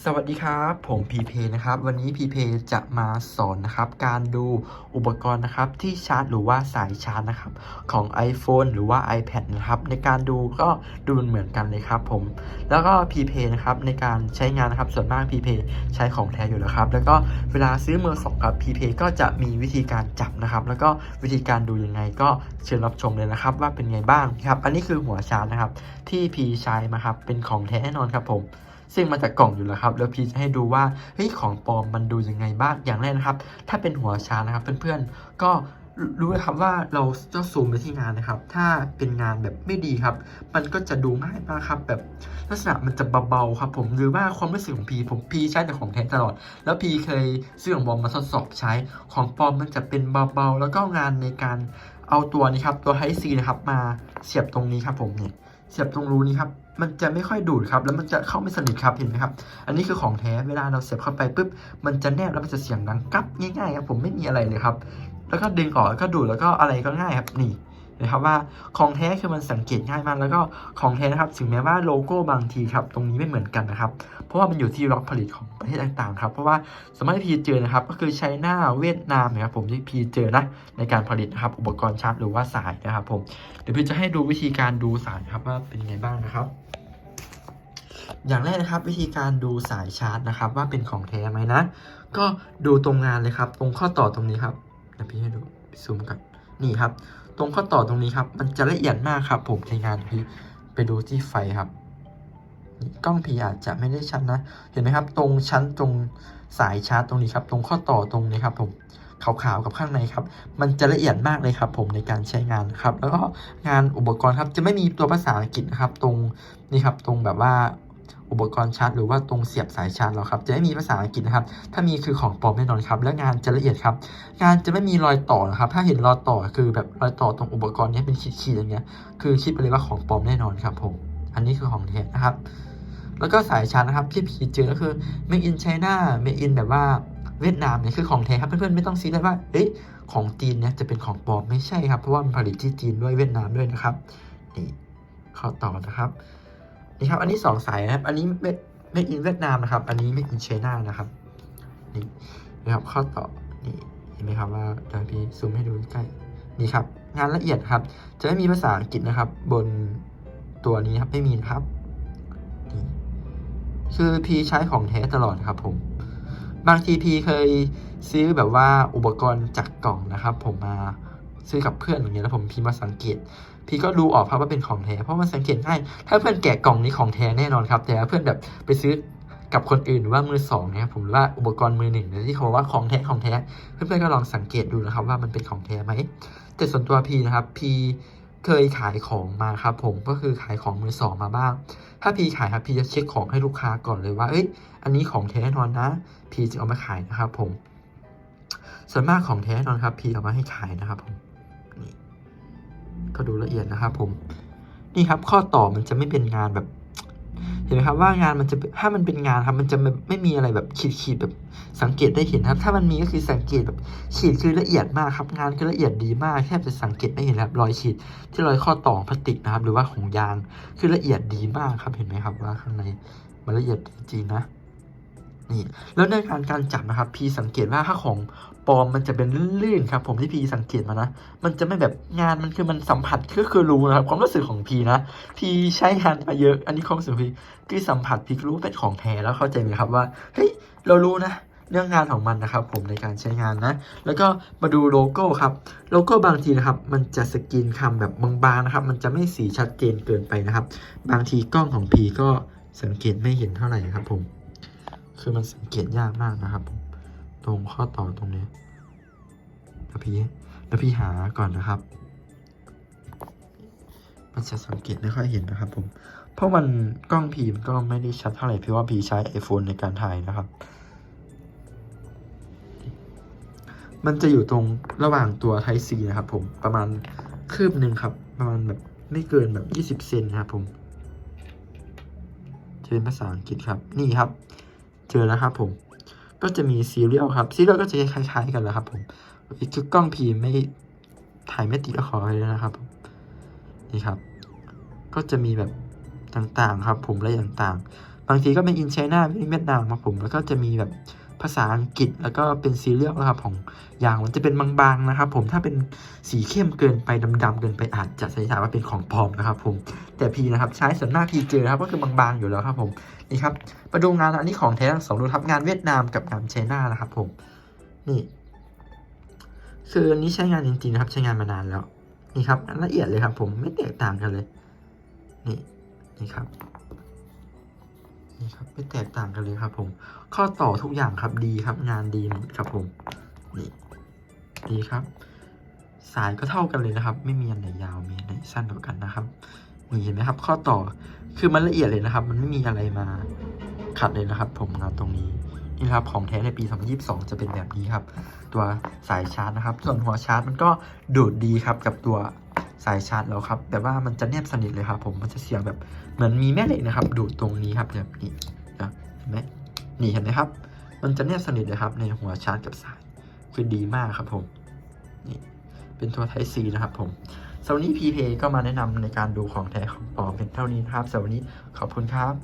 สวัสดีครับ ผมพีเพนะครับ วันนี้พีเพจะมาสอนนะครับ การดูอุปกรณ์นะครับ ที่ชาร์จหรือว่าสายชาร์จนะครับ ของ iPhone หรือว่า iPad นะครับ ในการดูก็ดูเหมือนกันเลยครับผม แล้วก็พีเพนะครับในการใช้งานนะครับ ส่วนมากพีเพใช้ของแท้อยู่แล้วครับ แล้วก็เวลาซื้อมือสองครับพีเพก็จะมีวิธีการจับนะครับ แล้วก็วิธีการดูยังไงก็เชิญรับชมเลยนะครับ ว่าเป็นไงบ้างครับ อันนี้คือหัวชาร์จนะครับ ที่พีใช้มาครับเป็นของแท้แน่นอนครับผม ซึ่งมาจากกล่องอยู่แล้วครับ แล้วพีจะให้ดูว่าเฮ้ยของปลอมมันดูยังไงบ้างอย่างแรกนะครับ ถ้าเป็นหัวชานะครับเพื่อนๆก็รู้เลยครับว่าเราจะซูมไปที่งานนะครับ ถ้าเป็นงานแบบไม่ดีครับ มันก็จะดูง่ายมากครับ แบบลักษณะมันจะเบาๆครับ ผมหรือว่าความรู้สึกของพีผมพีใช้แต่ของแท้ตลอด แล้วพีเคยซื้อของปลอมมาทดสอบใช้ ของปลอมมันจะเป็นเบาๆ แล้วก็งานในการเอาตัวนี้ครับตัวไฮซีนะครับมาเสียบตรงนี้ครับผมเนี่ยเสียบตรงรูนี้ครับ มันจะไม่ค่อยดูดครับ แล้วมันจะเข้าไม่สนิทครับเห็นไหมครับ อันนี้คือของแท้เวลาเราเสียบเข้าไปปุ๊บมันจะแนบแล้วมันจะเสียงดังกั๊บง่ายๆครับผมไม่มีอะไรเลยครับ แล้วก็ดึงออกแล้วก็ดูดแล้วก็อะไรก็ง่ายครับนี่นะครับว่าของแท้คือมันสังเกตง่ายมาก แล้วก็ของแท้นะครับถึงแม้ว่าโลโก้บางทีครับตรงนี้ไม่เหมือนกันนะครับ เพราะว่ามันอยู่ที่ล็อกผลิตของประเทศต่างๆครับเพราะว่าสมมติที่พีเจอนะครับก็คือไชน่าเวียดนามนะครับผมที่พีเจอนะในการผลิตนะครับอุปกรณ์ชาร์จหรือว่าสายนะครับผมเดี๋ยวพี่จะให้ดูวิธีการดูสายครับว่าเป็นไงบ้างนะครับ อย่างแรกนะครับ วิธีการดูสายชาร์จนะครับ ว่าเป็นของแท้ไหมนะ ก็ดูตรงงานเลยครับ ตรงข้อต่อตรงนี้ครับเดี๋ยวพี่ให้ดูซูมกันนี่ครับ ตรงข้อต่อตรงนี้ครับ มันจะละเอียดมากครับ ผมในงานพี่ไปดูที่ไฟครับนี่กล้องพีอาจจะไม่ได้ชัดนะ เห็นไหมครับ ตรงชั้นตรงสายชาร์จตรงนี้ครับ ตรงข้อต่อตรงนี้ครับ ผมขาวๆกับข้างในครับ มันจะละเอียดมากเลยครับ ผมในการใช้งานครับ แล้วก็งานอุปกรณ์ครับจะไม่มีตัวภาษาอังกฤษนะครับ ตรงนี่ครับ ตรงแบบว่า อุปกรณ์ชาร์จหรือว่าตรงเสียบสายชาร์จเราครับ จะไม่มีภาษาอังกฤษนะครับ ถ้ามีคือของปลอมแน่นอนครับ และงานจะละเอียดครับ งานจะไม่มีรอยต่อนะครับ ถ้าเห็นรอยต่อคือแบบรอยต่อตรงอุปกรณ์นี้เป็นขีดๆอย่างเงี้ย คือคิดไปเลยว่าของปลอมแน่นอนครับผม อันนี้คือของแท้นะครับ แล้วก็สายชาร์จนะครับที่พีเจอก็คือ Made in China Made in แบบว่าเวียดนามเนี่ยคือของแท้ครับเพื่อนๆไม่ต้องซีเรียสว่าเอ๊ะของจีนเนี่ยจะเป็นของปลอมไม่ใช่ครับ เพราะว่ามันผลิตที่จีนด้วยเวียดนามด้วยนะครับนี่เข้าต่อนะครับ นี่ครับ อันนี้สองสายนะครับ อันนี้เม็ดเม็ดอินเวียดนามนะครับ อันนี้เม็ดอินไชน่านะครับ นี่นะครับข้อต่อ นี่เห็นไหมครับว่าเดี๋ยวพี่ซูมให้ดูใกล้ นี่ครับ งานละเอียดครับ จะไม่มีภาษาอังกฤษนะครับ บนตัวนี้ครับ ไม่มีนะครับนี่คือพีใช้ของแท้ตลอดครับผม บางทีพีเคยซื้อแบบว่าอุปกรณ์จากกล่องนะครับ ผมมา ซื้อกับเพื่อนอย่างเงี้ยแล้วผมพีมาสังเกต พี่ก็ดูออกครับว่าเป็นของแท้เพราะมันสังเกตง่ายถ้าเพื่อนแกะกล่องนี้ของแท้แน่นอนครับ แต่ถ้าเพื่อนแบบไปซื้อกับคนอื่นหรือว่ามือสองเนี่ยผมหรือว่าอุปกรณ์มือหนึ่งเนี่ยที่เขาบอกว่าของแท้ของแท้เพื่อนๆก็ลองสังเกตดูนะครับว่ามันเป็นของแท้ไหมแต่ส่วนตัวพีนะครับพีเคยขายของมาครับผมก็คือขายของมือสองมาบ้าง ถ้าพีขายครับพีจะเช็คของให้ลูกค้าก่อนเลยว่าเอ้ยอันนี้ของแท้แน่นอนนะพีจะเอามาขายนะครับผมส่วนมากของแท้แน่นอนครับพีเอามาให้ขายนะครับผม ก็ดูละเอียดนะครับผมนี่ครับข้อต่อมันจะไม่เป็นงานแบบ เห็นไหมครับว่างานมันจะถ้ามันเป็นงานครับ มันจะไม่ไม่มีอะไรแบบขีดขีดแบบสังเกตได้เห็นครับ ถ้ามันมีก็คือสังเกตแบบขีดคือละเอียดมากครับ งานก็ละเอียดดีมากแทบจะสังเกตไม่เห็นครับรอยขีดที่รอยข้อต่อพลาสติกนะครับ หรือว่าของยางคือละเอียดดีมากครับเห็นไหมครับว่าข้างในมันละเอียดจริงนะ นี่แล้วในการการจับนะครับพีสังเกตว่าถ้าของปลอมมันจะเป็นลื่นๆครับผมที่พีสังเกตมานะ มันจะไม่แบบงานมันคือมันสัมผัสก็คือรู้นะครับความรู้สึกของพีนะพีใช้งานมาเยอะ อันนี้ความรู้สึกพีคือสัมผัสพีรู้ว่าเป็นของแท้แล้วเข้าใจไหมครับว่าเฮ้ยเรารู้นะเรื่องงานของมันนะครับผมในการใช้งานนะ แล้วก็มาดูโลโก้ครับ โลโก้บางทีนะครับ มันจะสกรีนคำแบบบางๆนะครับ มันจะไม่สีชัดเจนเกินไปนะครับ บางทีกล้องของพีก็สังเกตไม่เห็นเท่าไหร่ครับผม คือมันสังเกตยากมากนะครับผมตรงข้อต่อตรงนี้แล้วพี่แล้วพี่หาก่อนนะครับ มันจะสังเกตไม่ค่อยเห็นนะครับผม เพราะมันกล้องพีมันก็ไม่ได้ชัดเท่าไหร่พี่ว่าพีใช้ iPhone ในการถ่ายนะครับ มันจะอยู่ตรงระหว่างตัว Type C นะครับผมประมาณคืบหนึ่งครับ ประมาณแบบไม่เกินแบบยี่สิบเซนครับผมจะเป็นภาษาอังกฤษครับ นี่ครับ เจอแล้วครับผม ก็จะมีซีเรียลครับซีเรียลก็จะคล้ายๆกันแหละครับผมอีกคือกล้องพีไม่ถ่ายไม่ติดกระคอเลยนะครับนี่ครับ ก็จะมีแบบต่างๆครับ ผมและต่าง บางทีก็เป็นอินไชน่าเวียดนามครับผมแล้วก็จะมีแบบ ภาษาอังกฤษแล้วก็เป็นซีเรียลนะครับของยางมันจะเป็นบางๆนะครับ ผมถ้าเป็นสีเข้มเกินไปดำๆเกินไปอาจจะสันนิษฐานว่าเป็นของปลอมนะครับ ผมแต่พีนะครับใช้ส่วนมากพีเจอครับก็คือบางๆอยู่แล้วครับผมนี่ครับมาดูงานอันนี้ของแท้ทั้งสองดูครับงานเวียดนามกับงานไชน่านะครับ ผมนี่คืออันนี้ใช้งานจริงๆนะครับ ใช้งานมานานแล้ว นี่ครับละเอียดเลยครับ ผมไม่แตกต่างกันเลย นี่นี่ครับ นี่ครับไม่แตกต่างกันเลยครับผม ข้อต่อทุกอย่างครับดีครับงานดีหมดครับผมนี่ดีครับ สายก็เท่ากันเลยนะครับ ไม่มีอันไหนยาวมีอันไหนสั้นกว่ากันนะครับนี่เห็นไหมครับ ข้อต่อคือมันละเอียดเลยนะครับ มันไม่มีอะไรมาขัดเลยนะครับ ผมงานตรงนี้นี่ครับของแท้ในปี 2022 จะเป็นแบบนี้ครับ ตัวสายชาร์จนะครับ ส่วนหัวชาร์จมันก็ดูดดีครับกับตัว สายชาร์จแล้วครับ แต่ว่ามันจะแนบสนิทเลยครับ ผมมันจะเสียงแบบเหมือนมีแม่เหล็กนะครับ ดูดตรงนี้ครับแบบนี้นะเห็นไหมนี่เห็นไหมครับ มันจะแนบสนิทเลยครับ ในหัวชาร์จกับสายคือดีมากครับผมนี่เป็นตัว Type C นะครับผมสำหรับวันนี้ p p ก็มาแนะนำในการดูของแท้ของปลอมเป็นเท่านี้นะครับสำหรับวันนี้ขอบคุณครับ